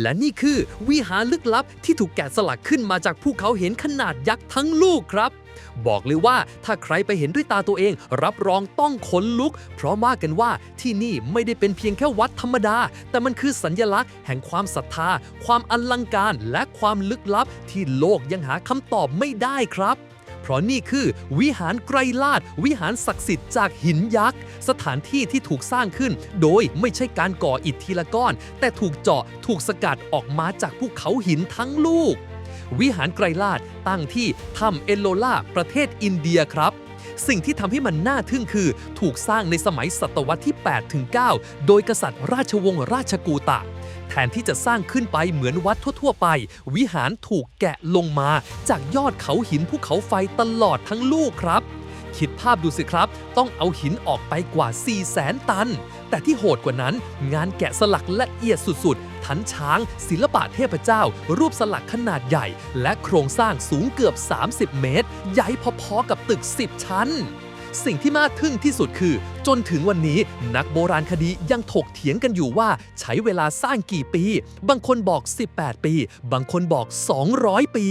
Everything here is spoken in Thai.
และนี่คือวิหารลึกลับที่ถูกแกะสลักขึ้นมาจากภูเขาเห็นขนาดยักษ์ทั้งลูกครับ บอกเลยว่าถ้าใครไปเห็นด้วยตาตัวเอง รับรองต้องขนลุก เพราะว่ากันว่าที่นี่ไม่ได้เป็นเพียงแค่วัดธรรมดา แต่มันคือสัญญลักษณ์แห่งความศรัทธา ความอลังการ และความลึกลับที่โลกยังหาคำตอบไม่ได้ครับ ราะนี่คือวิหารไกรลาดวิหารศักดิ์สิทธิ์จากหินยักษ์ สถานที่ที่ถูกสร้างขึ้น โดยไม่ใช่การก่ออิฐทีละก้อน แต่ถูกเจาะถูกสกัดออกมาจากภูเขาหินทั้งลูก วิหารไกรลาดตั้งที่ถ้ำเอลโลลาประเทศอินเดียครับ สิ่งที่ทำให้มันน่าทึ่งคือ ถูกสร้างในสมัยศตวรรษที่ 8 ถึง 9 โดยกษัตริย์ราชวงศ์ราชกูตะ แทนที่จะสร้างขึ้นไปเหมือนวัดทั่ว ๆ ไป วิหารถูกแกะลงมา จากยอดเขาหินภูเขาไฟตลอดทั้งลูกครับ คิดภาพดูสิครับ ต้องเอาหินออกไปกว่า 4 0 0แสนตัน แต่ที่โหดกว่านั้น งานแกะสลักละเอียดสุดๆ ทั้นช้าง ศิลปะเทพเจ้า รูปสลักขนาดใหญ่ และโครงสร้างสูงเกือบ 30 เมตร ใหญ่พอๆกับตึก 10 ชั้นสิ่งที่น่าทึ่งที่สุดคือ จนถึงวันนี้นักโบราณคดียังถกเถียงกันอยู่ว่า ใช้เวลาสร้างกี่ปี บางคนบอก 18 ปี บางคนบอก 200 ปี